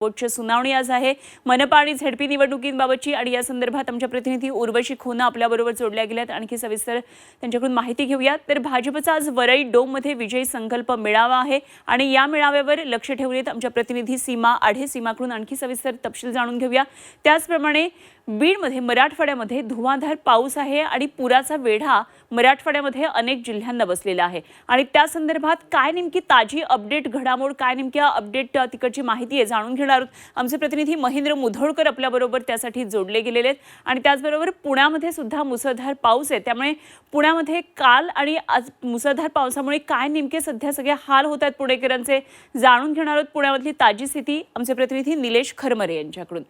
सर्वोच्च सुनावणी आज आहे. मनपा आणि झेडपी निवडणुकींबाबतची आणि या संदर्भात आमच्या प्रतिनिधी उर्वशी खोना आपल्याबरोबर जोडल्या गेल्यात. आणखी सविस्तर त्यांच्याकडून माहिती घेऊयात. तर भाजपचा आज वरळी डोममध्ये विजयी संकल्प मेळावा आहे आणि या मेळाव्यावर लक्ष ठेवून आमच्या प्रतिनिधी सीमा आढे. सीमाकडून आणखी सविस्तर तपशील जाणून घेऊया. त्याचप्रमाणे बीडमध्ये मराठवाड्यामध्ये धुवाधार पाऊस आहे आणि पुराचा वेढा मराठवाड्यामध्ये अनेक जिल्ह्यांना बसलेला आहे. आणि त्या संदर्भात काय नेमकी ताजी अपडेट घडामोड काय नेमक्या अपडेट तिकडची माहिती आहे जाणून घेणार आहोत. आमचे प्रतिनिधी महेंद्र मुधोळकर आपल्याबरोबर त्यासाठी जोडले गेलेले आहेत. आणि त्याचबरोबर पुण्यामध्ये सुद्धा मुसळधार पाऊस आहे. त्यामुळे पुण्यामध्ये काल आणि आज मुसळधार पावसामुळे काय नेमके सध्या सगळे हाल होत आहेत पुणेकरांचे जाणून घेणार आहोत पुण्यामधली ताजी स्थिती आमचे प्रतिनिधी निलेश खरमरे यांच्याकडून.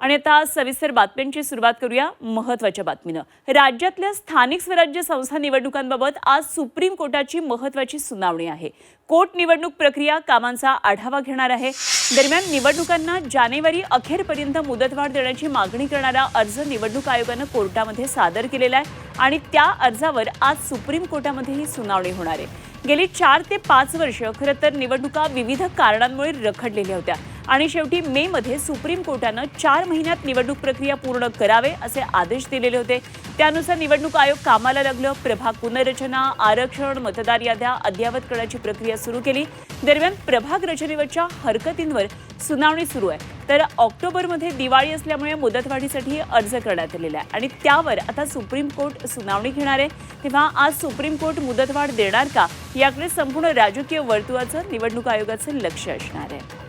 आणि आता सविस्तर बातम्यांची सुरुवात करूया महत्त्वाच्या बातमीनं. राज्यातल्या स्थानिक स्वराज्य संस्था निवडणुकांबाबत आज सुप्रीम कोर्टाची महत्वाची सुनावणी आहे. कोर्ट निवडणूक प्रक्रिया कामांचा आढावा घेणार आहे. दरम्यान निवडणुकांना जानेवारी अखेरपर्यंत मुदतवाढ देण्याची मागणी करणारा अर्ज निवडणूक आयोगानं कोर्टामध्ये सादर केलेला आहे आणि त्या अर्जावर आज सुप्रीम कोर्टामध्ये ही सुनावणी होणार आहे. गेली चार ते पाच वर्ष खरं तर निवडणुका विविध कारणांमुळे रखडलेल्या होत्या. आणि शेवटी मे मध्ये सुप्रीम कोर्टानं चार महिन्यात निवडणूक प्रक्रिया पूर्ण करावे असे आदेश दिलेले होते. त्यानुसार निवडणूक आयोग कामाला लागलं प्रभाग पुनर्रचना आरक्षण मतदार याद्या अद्ययावत करण्याची प्रक्रिया सुरू केली. दरम्यान प्रभाग रचनेवरच्या हरकतींवर सुनावणी सुरू आहे. तर ऑक्टोबरमध्ये दिवाळी असल्यामुळे मुदतवाढीसाठी अर्ज करण्यात आलेला आहे आणि त्यावर आता सुप्रीम कोर्ट सुनावणी घेणार आहे. तेव्हा आज सुप्रीम कोर्ट मुदतवाढ देणार का? याकडे संपूर्ण राजकीय वर्तुळाचं निवडणूक आयोगाचं लक्ष असणार आहे.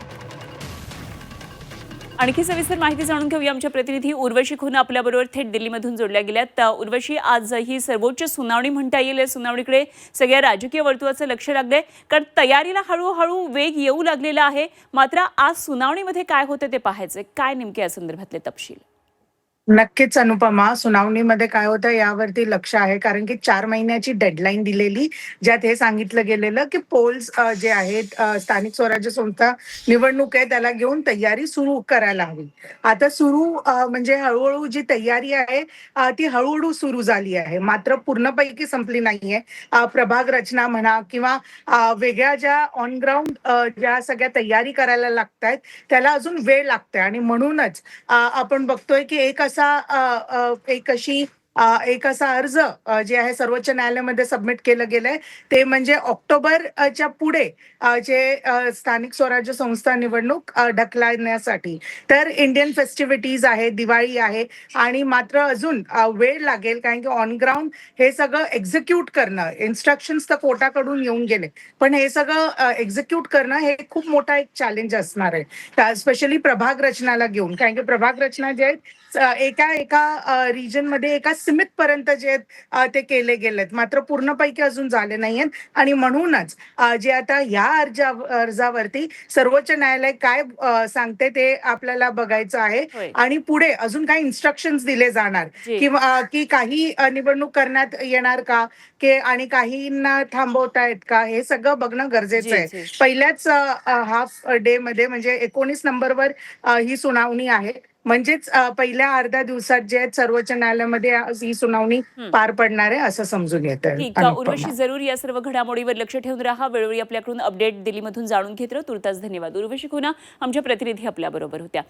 आणखी सविस्तर माहिती जाणून घेऊया. आमच्या प्रतिनिधी उर्वशी खून आपल्याबरोबर थेट दिल्लीमधून जोडल्या गेल्यात. उर्वशी आज ही सर्वोच्च सुनावणी म्हणता येईल या सुनावणीकडे. सगळ्या राजकीय वर्तुळाचं लक्ष लागलंय. कारण तयारीला हळूहळू वेग येऊ लागलेला आहे. मात्र आज सुनावणीमध्ये काय होतं ते पाहायचं काय नेमके या संदर्भातले तपशील? नक्कीच अनुपमा सुनावणीमध्ये काय होतं यावरती लक्ष आहे. कारण की चार महिन्याची डेडलाईन दिलेली ज्यात हे सांगितलं गेलेलं की पोल्स जे आहेत स्थानिक स्वराज्य संस्था निवडणूक आहे त्याला घेऊन तयारी सुरू करायला हवी. आता सुरू म्हणजे हळूहळू जी तयारी आहे ती हळूहळू सुरू झाली आहे. मात्र पूर्णपैकी संपली नाहीये. प्रभाग रचना म्हणा किंवा वेगळ्या ज्या ऑन ग्राउंड ज्या सगळ्या तयारी करायला लागतायत त्याला अजून वेळ लागतोय. आणि म्हणूनच आपण बघतोय की एक असं अ, अ, एक अशी अ, एक असा अर्ज जे आहे सर्वोच्च न्यायालयामध्ये सबमिट केलं गेलंय. ते म्हणजे ऑक्टोबरच्या पुढे जे स्थानिक स्वराज्य संस्था निवडणूक ढकलण्यासाठी. तर इंडियन फेस्टिव्हिटीज आहे दिवाळी आहे आणि मात्र अजून वेळ लागेल कारण की ऑन ग्राउंड हे सगळं एक्झिक्यूट करणं. इन्स्ट्रक्शन्स तर कोर्टाकडून येऊन गेले. पण हे सगळं एक्झिक्यूट करणं हे खूप मोठा एक चॅलेंज असणार आहे. स्पेशली प्रभाग रचनाला घेऊन. कारण की प्रभाग रचना जे आहेत एका एका रिजनमध्ये एका सीमित पर्यंत जे ते केले गेलेत. मात्र पूर्णपैकी अजून झाले नाहीयेत. आणि म्हणूनच जे आता ह्या अर्जा अर्जावरती सर्वोच्च न्यायालय काय सांगते ते आपल्याला बघायचं आहे. आणि पुढे अजून काही इन्स्ट्रक्शन्स दिले जाणार. किंवा की काही निवडणूक करण्यात येणार का? की आणि काहींना थांबवतायत का? हे सगळं बघणं गरजेचं आहे. पहिल्याच हाफ डे मध्ये म्हणजे एकोणीस नंबरवर ही सुनावणी आहे. म्हणजेच पहिल्या अर्ध्या दिवसात जे आहेत सर्वोच्च न्यायालयामध्ये ही सुनावणी. पार पडणार आहे असं समजून येतं उर्वशी जरूर या सर्व घडामोडीवर लक्ष ठेवून राहा. वेळोवेळी आपल्याकडून अपडेट दिल्लीमधून जाणून घेत राहा. तुर्तास धन्यवाद. उर्वशी खुना आमच्या प्रतिनिधी आपल्याबरोबर होत्या.